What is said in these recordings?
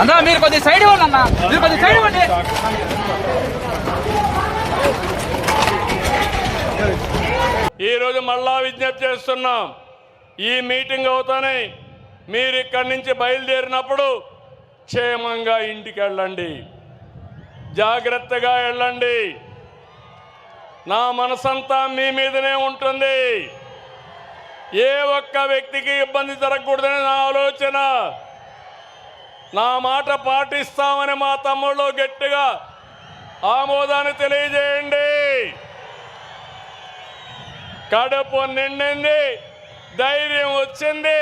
అన్నా మీరు కొద్దిగా సైడ్ ఇవ్వండి అన్న. మీరు కొద్దిగా సైడ్ ఇవ్వండి. ఈరోజు మళ్ళా విజ్ఞప్తి చేస్తున్నాం. ఈ మీటింగ్ అవుతానే మీరు ఇక్కడి నుంచి బయలుదేరినప్పుడు క్షేమంగా ఇంటికి వెళ్ళండి. జాగ్రత్తగా వెళ్ళండి. నా మనసంతా మీ మీదనే ఉంటుంది. ఏ ఒక్క వ్యక్తికి ఇబ్బంది జరగకూడదని నా ఆలోచన. నా మాట పాటిస్తామని మా తమ్ముళ్ళు గట్టిగా ఆమోదాన్ని తెలియజేయండి. కడుపు నిండింది ధైర్యం వచ్చింది.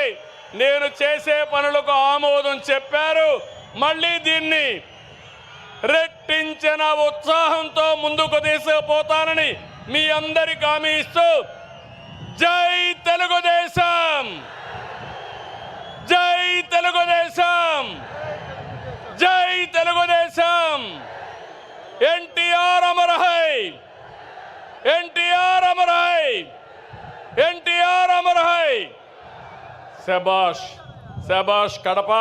నేను చేసే పనులకు ఆమోదం చెప్పారు. మళ్ళీ దీన్ని రెట్టించిన ఉత్సాహంతో ముందుకు తీసుకుపోతానని మీ అందరికి హామీ ఇస్తూ జై తెలుగుదేశం! జై తెలుగుదేశం జై తెలుగుదేశం ఎన్టీఆర్ అమరహై! ఎన్టీఆర్ అమరహై! ఎన్టీఆర్ అమరహై! శబాష్ శబాష్ కడప!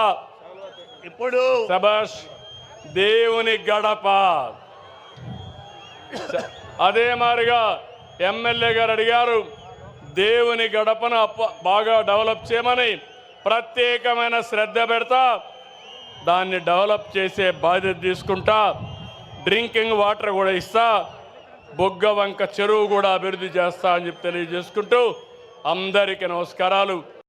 ఇప్పుడు శబాష్ దేవుని గడప! అదే మాదిరిగా ఎమ్మెల్యే గారు అడిగారు దేవుని గడపను బాగా డెవలప్ చేయమని ప్రత్యేకమైన శ్రద్ధ పెడతా దాన్ని డెవలప్ చేసే బాధ్యత తీసుకుంటా డ్రింకింగ్ వాటర్ కూడా ఇస్తా బొగ్గ వంక చెరువు కూడా అభివృద్ధి చేస్తా అని చెప్పి తెలియజేసుకుంటూ అందరికీ నమస్కారాలు.